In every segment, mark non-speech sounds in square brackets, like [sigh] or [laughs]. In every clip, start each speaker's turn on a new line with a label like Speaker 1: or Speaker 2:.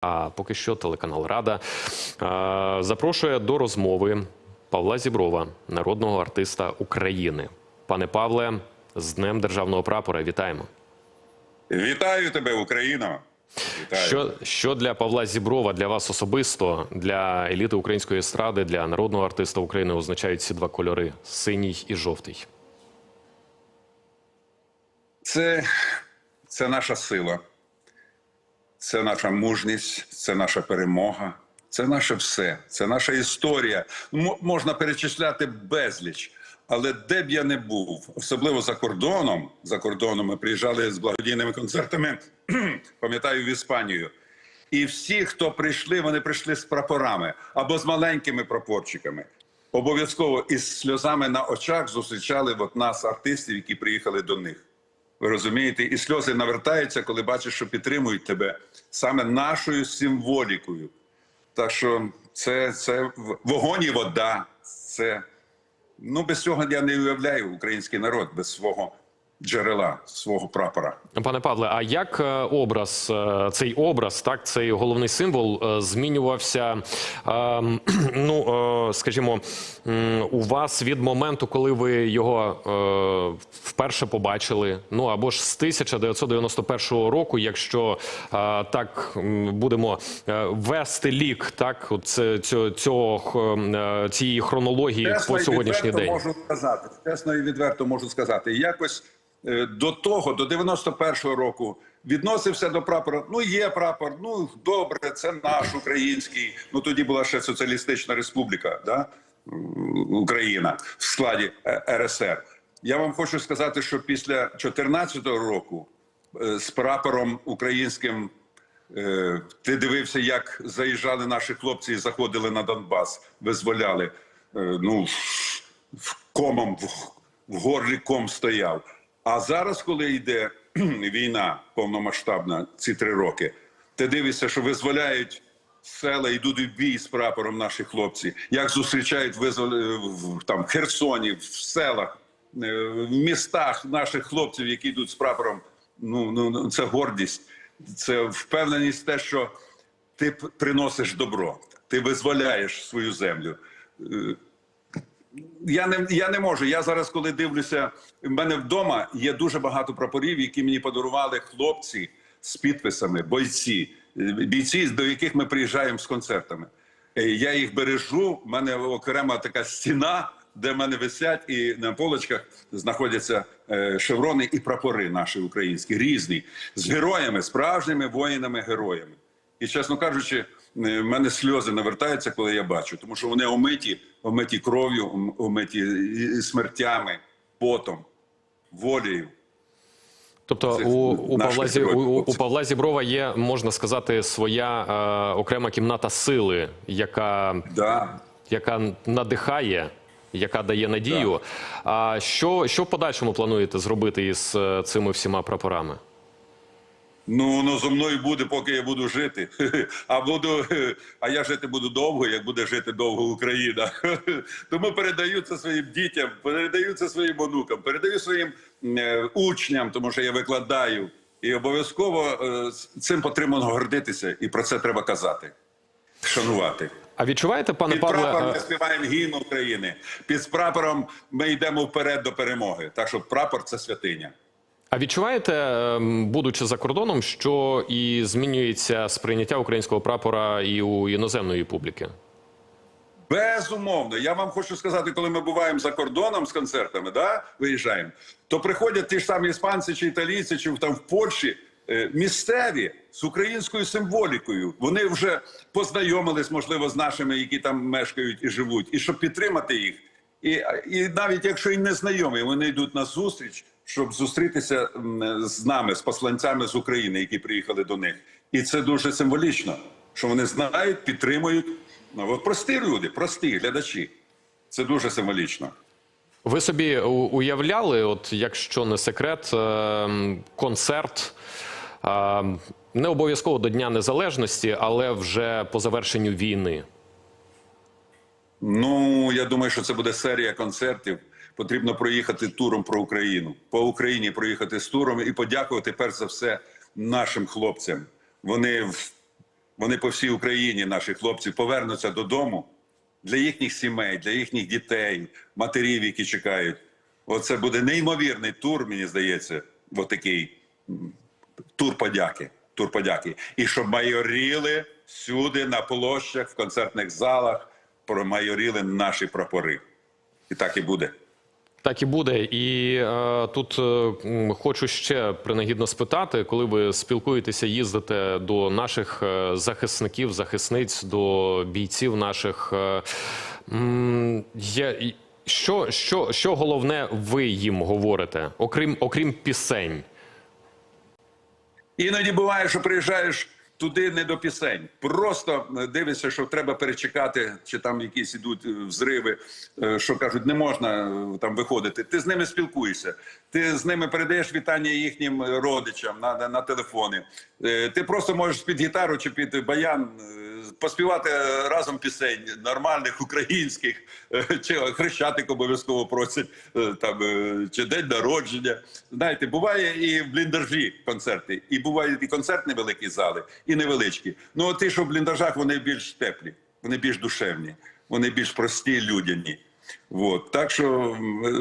Speaker 1: А поки що телеканал Рада е, запрошує до розмови Павла Зіброва, народного артиста України. Пане Павле, з Днем Державного прапора вітаємо.
Speaker 2: Вітаю тебе, Україно! Вітаю.
Speaker 1: Що, що для Павла Зіброва, для вас особисто, для еліти української естради, для народного артиста України означають ці два кольори синій і жовтий?
Speaker 2: Це, це наша сила, це наша мужність, це наша перемога, це наше все, це наша історія. М- можна перечисляти безліч. Але де б я не був, особливо за кордоном, за кордоном ми приїжджали з благодійними концертами, [clears throat] пам'ятаю, в Іспанію. І всі, хто прийшли, вони прийшли з прапорами або з маленькими прапорчиками. Обов'язково із сльозами на очах зустрічали от нас, артистів, які приїхали до них. Ви розумієте, і сльози навертаються, коли бачиш, що підтримують тебе саме нашою символікою. Так що це, це вогонь і вода. Це ну без цього я не уявляю український народ без свого джерела, свого прапора.
Speaker 1: Пане Павле, а як е, образ, е, цей образ, так, цей головний символ е, змінювався, [clears throat] ну, скажімо, у вас від моменту, коли ви його вперше побачили, ну або ж з 1991 року, якщо так будемо вести лік, так, це- цього, цієї хронології по сьогоднішній день?
Speaker 2: можу сказати. Чесно і відверто можу сказати. Якось до того, до 91-го року, відносився до прапора. Ну, є прапор, ну добре, це наш український. Ну тоді була ще соціалістична республіка, да? Україна в складі е, РСР. Я вам хочу сказати, що після 14-го року е, з прапором українським Е, Ти дивився, як заїжджали наші хлопці і заходили на Донбас, визволяли. Е, Ну, комом в горлі ком стояв. А зараз, коли йде [clears throat] війна повномасштабна, ці три роки, ти дивишся, що визволяють села, йдуть в бій з прапором наші хлопці, як зустрічають визвол... е, там в Херсоні, в селах, е, в містах наших хлопців, які йдуть з прапором. Ну, ну ну, це гордість, це впевненість, те, що ти приносиш добро, ти визволяєш свою землю. Я не, я не можу. Я зараз, коли дивлюся, в мене вдома є дуже багато прапорів, які мені подарували хлопці з підписами, бойці, бійці, до яких ми приїжджаємо з концертами. Е, Я їх бережу. в мене окрема така стіна, де в мене висять, і на полочках знаходяться е, шеврони і прапори наші українські, різні, з героями, справжніми воїнами-героями. І чесно кажучи, в мене сльози навертаються, коли я бачу, тому що вони омиті, омиті кров'ю, омиті смертями, потом, волею.
Speaker 1: Тобто у, у, Павла, Зі- у, у. Павла Зіброва є, можна сказати, своя е, окрема кімната сили, яка,
Speaker 2: Да.
Speaker 1: яка надихає, яка дає надію. А що, що в подальшому плануєте зробити із е, цими всіма прапорами?
Speaker 2: Ну, воно зо мною буде, поки я буду жити. [laughs] А буду, [laughs] а я жити буду довго, як буде жити довго Україна. [laughs] Тому передаю це своїм дітям, передаю це своїм онукам, передаю своїм е, учням, тому що я викладаю. І обов'язково е, цим потрібно гордитися, і про це треба казати, шанувати.
Speaker 1: А відчуваєте, пане
Speaker 2: Під
Speaker 1: Павле,
Speaker 2: прапором
Speaker 1: е,
Speaker 2: ми співаємо гімн України. Під прапором ми йдемо вперед до перемоги. Так що прапор це святиня.
Speaker 1: А відчуваєте, е, будучи за кордоном, що і змінюється сприйняття українського прапора і у іноземної публіки?
Speaker 2: Безумовно, я вам хочу сказати, коли ми буваємо за кордоном з концертами, да, виїжджаємо, то приходять ті ж самі іспанці чи італійці, чи там в Польщі е, місцеві з українською символікою. Вони вже познайомились, можливо, з нашими, які там мешкають і живуть, і щоб підтримати їх. І, і навіть якщо і не знайомі, вони йдуть на зустріч, щоб зустрітися з нами, з посланцями з України, які приїхали до них. І це дуже символічно, що вони знають, підтримують. Ну, от прості люди, прості глядачі. Це дуже символічно.
Speaker 1: Ви собі уявляли, от якщо не секрет, е, концерт е, не обов'язково до Дня Незалежності, але вже по завершенню війни.
Speaker 2: Ну я думаю, що це буде серія концертів. Потрібно проїхати туром про Україну по Україні проїхати з туром і подякувати перш за все нашим хлопцям. Вони вони по всій Україні, наші хлопці, повернуться додому для їхніх сімей, для їхніх дітей, матерів, які чекають. Оце буде неймовірний тур, мені здається, отакий тур подяки. Тур подяки. І щоб майоріли всюди на площах, в концертних залах, промайоріли наші прапори. І так і буде.
Speaker 1: Так і буде. І е, тут е, хочу ще принагідно спитати, коли ви спілкуєтеся, їздите до наших е, захисників, захисниць, до бійців наших. Е, і що, що, що головне ви їм говорите, окрім, окрім пісень?
Speaker 2: Іноді буває, що приїжджаєш туди не до пісень. Просто е, дивишся, що треба перечекати, чи там якісь ідуть е, взриви, е, що кажуть, не можна там виходити. Ти з ними спілкуєшся, ти з ними передаєш вітання їхнім родичам на, на, телефони. Ти просто можеш під гітару чи під баян поспівати разом пісень нормальних українських, е, чи хрещатик обов'язково просять е, там е, чи день народження. Знаєте, буває і в бліндажі концерти, і бувають і концертні великі зали, і невеличкі. Ну, а ті, що в бліндажах, вони більш теплі, вони більш душевні, вони більш прості, людяні. От. Так що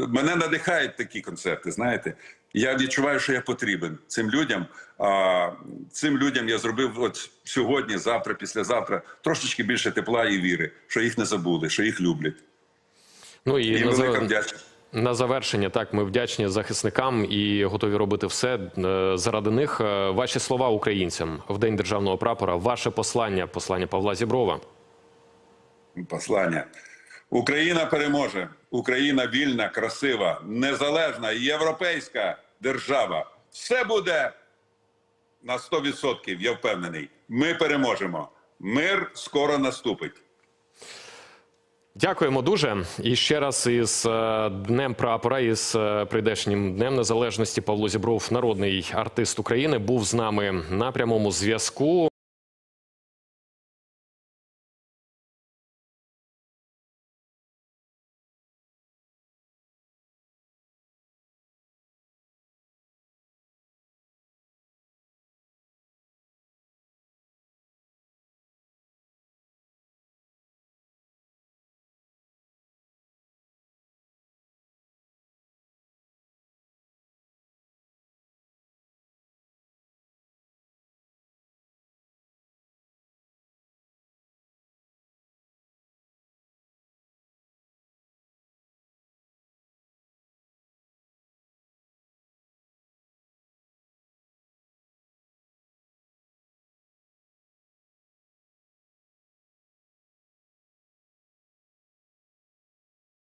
Speaker 2: мене надихають такі концерти. Знаєте, я відчуваю, що я потрібен цим людям. А цим людям я зробив от сьогодні, завтра, післязавтра трошечки більше тепла і віри, що їх не забули, що їх люблять.
Speaker 1: Ну і
Speaker 2: І
Speaker 1: на,
Speaker 2: велика
Speaker 1: за-
Speaker 2: вдячність.
Speaker 1: на завершення, так ми вдячні захисникам і готові робити все е, заради них. Е, Ваші слова українцям в день державного прапора. Ваше послання, послання Павла Зіброва.
Speaker 2: Послання. Україна переможе. Україна вільна, красива, незалежна, європейська держава. Все буде на 100%, я впевнений. Ми переможемо. Мир скоро наступить.
Speaker 1: Дякуємо дуже. І ще раз із е, Днем прапора, із е, прийдешнім Днем Незалежності Павло Зібров, народний артист України, був з нами на прямому зв'язку.